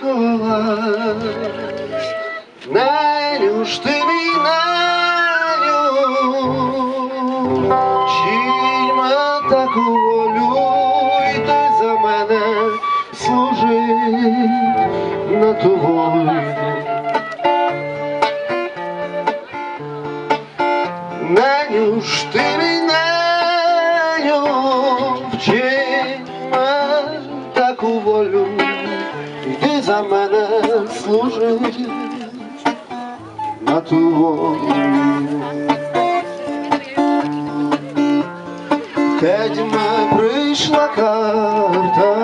плакалась. Нелюш ти мій нелю, чільма так волюй, ти за мене служи на ту войну. Нелюш ти мій нелю, чільма Ти за мене служи на ту волю. Тедьме прийшла карта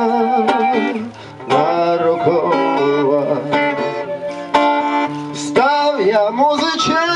на рокова, став я музичем.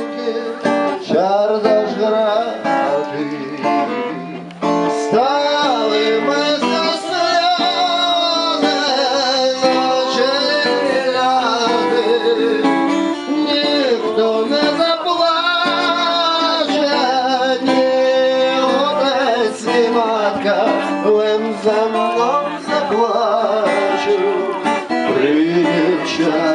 за мной заплачу, привчать.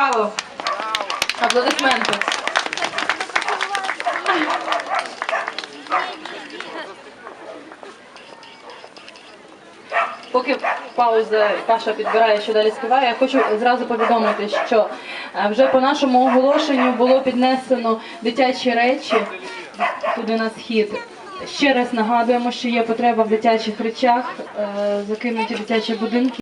Браво! Аплодисменти. Поки пауза Паша підбирає, що далі співає, я хочу зразу повідомити, що е, вже по нашому оголошенню було піднесено дитячі речі туди на схід. Ще раз нагадуємо, що є потреба в дитячих речах, е, закинуті дитячі будинки.